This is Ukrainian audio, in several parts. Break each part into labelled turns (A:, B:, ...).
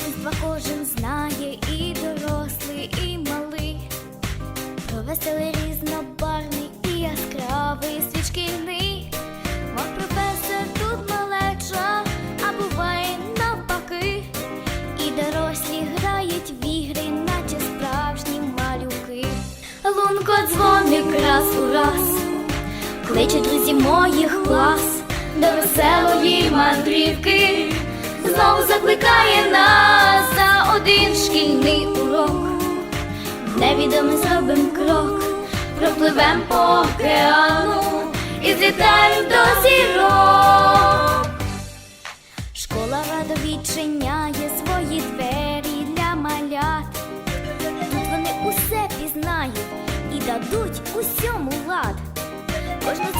A: дитинства кожен знає, і дорослий, і малий, Про веселий різнобарний і яскравий свічкільний, мов професор тут малеча, а буває навпаки, і дорослі грають в ігри, наче справжні малюки. Лунко дзвоник раз у раз, кличе друзі моїх клас, до веселої мандрівки знову закликає нас за один шкільний урок. Невідомий зробим крок, пропливем по океану і злітаєм до зірок. Школа радо відчиняє свої двері для малят. Тут вони усе пізнають і дадуть усьому лад. Кожну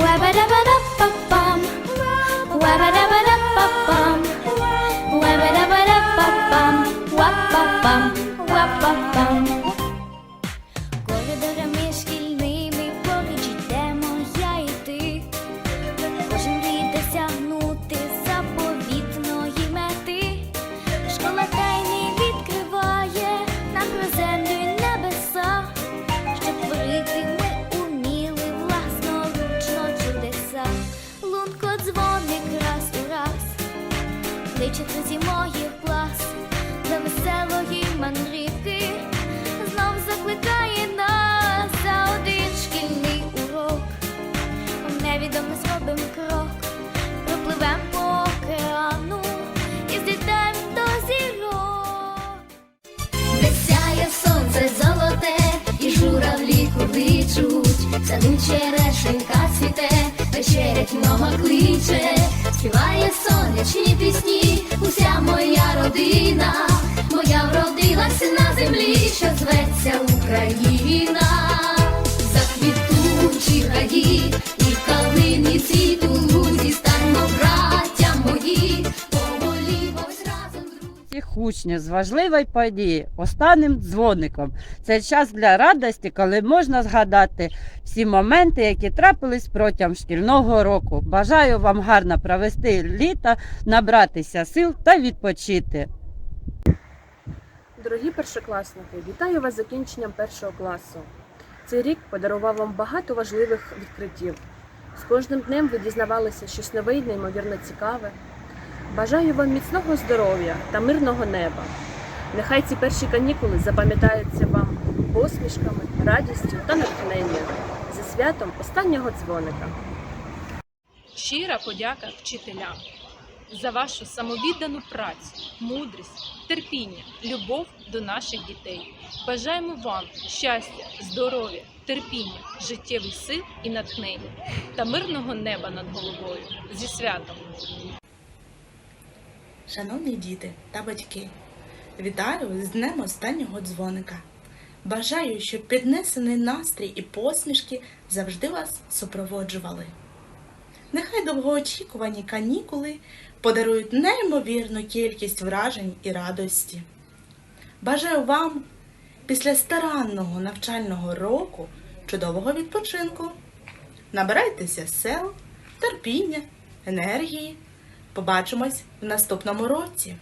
A: Wabba dabba dabba. Лунко дзвоник раз у раз, кличе друзі моїх клас. До веселої мандрівки,
B: саду черешенька цвіте, вечерять мама кличе, співає сонячні пісні, уся моя родина, моя вродилася на землі, що зветься Україна,
C: учнів з важливої події, останнім дзвоником. Це час для радості, коли можна згадати всі моменти, які трапились протягом шкільного року. Бажаю вам гарно провести літо, набратися сил та відпочити.
D: Дорогі першокласники, вітаю вас з закінченням першого класу. Цей рік подарував вам багато важливих відкриттів. З кожним днем ви дізнавалися щось нове й неймовірно цікаве. Бажаю вам міцного здоров'я та мирного неба. Нехай ці перші канікули запам'ятаються вам посмішками, радістю та натхненням зі святом останнього дзвоника.
E: Щира подяка вчителям за вашу самовіддану працю, мудрість, терпіння, любов до наших дітей. Бажаємо вам щастя, здоров'я, терпіння, життєвих сил і натхнення та мирного неба над головою зі святом.
F: Шановні діти та батьки, вітаю з днем останнього дзвоника. Бажаю, щоб піднесений настрій і посмішки завжди вас супроводжували. Нехай довгоочікувані канікули подарують неймовірну кількість вражень і радості. Бажаю вам після старанного навчального року чудового відпочинку. Набирайтеся сил, терпіння, енергії. Побачимось в наступному році.